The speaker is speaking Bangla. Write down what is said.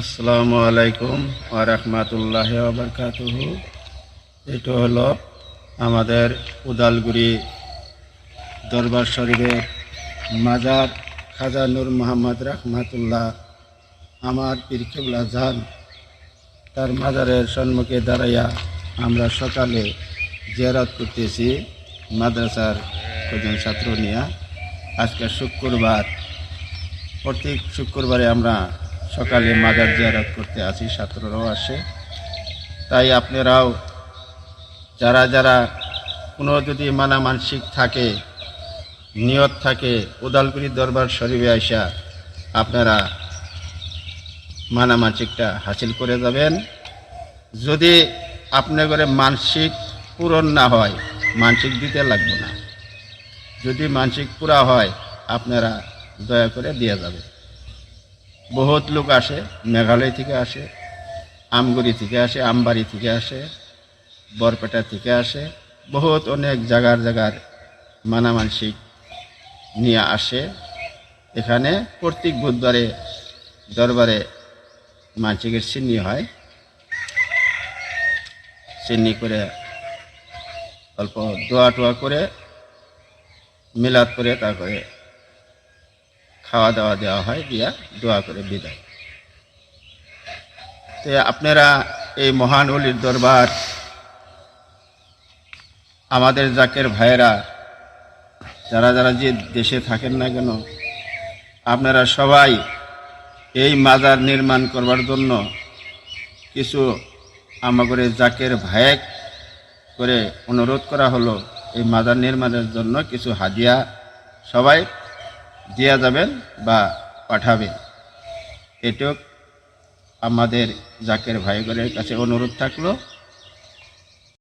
আসসালামু আলাইকুম ওরহমতুল্লাহ বরকাতুহ। এটা হলো আমাদের উদালগুড়ি দরবার শরীফের মাজার খাজা নূর মোহাম্মদ রহমাতুল্লাহ, আমার পীরকেবলা জান। তার মাজারের সম্মুখে দাঁড়াইয়া আমরা সকালে জিয়ারত করতেছি মাদ্রাসার কজন ছাত্র নিয়ে। আজকে শুক্রবার, প্রত্যেক শুক্রবারে আমরা সকালে মাজার জিয়ারত করতে আসি ছাত্ররাও আসে। তাই আপনারাও যারা যারা কোনো যদি মানা মানসিক থাকে, নিয়ত থাকে উদালগুড়ি দরবার শরীফে আইসা আপনারা মানা মানসিকটা হাসিল করে যাবেন। যদি আপনার ঘরে মানসিক পূরণ না হয়, মানসিক দিতে লাগবে না। যদি মানসিক পুরা হয়, আপনারা দয়া করে দিয়ে যাবে বহুত লোক আসে, মেঘালয় থেকে আসে, আমগুড়ি থেকে আসে, আমবাড়ি থেকে আসে, বরপেটা থেকে আসে, বহুত অনেক জায়গার জায়গার মানামানসিক নিয়ে আসে। এখানে প্রত্যেক বুধবারে, দরবারে মানসিকের চিনি হয়। চিনি করে অল্প দোয়া টোয়া করে, মিলাদ করে তারপরে খাওয়া দাওয়া দেওয়া হয়, দিয়া দোয়া করে বিদায়। তো আপনারা এই মহান অলির দরবার, আমাদের জাকের ভাইয়েরা, যারা যারা যে দেশে থাকেন না কেন, আপনারা সবাই এই মাজার নির্মাণ করবার জন্য কিছু আমাদের জাকের ভায়েক করে অনুরোধ করা হলো, এই মাজার নির্মাণের জন্য কিছু হাদিয়া সবাই দেওয়া যাবেন বা পাঠাবেন। এটুক আমাদের জাকের ভাইগরের কাছে অনুরোধ থাকল।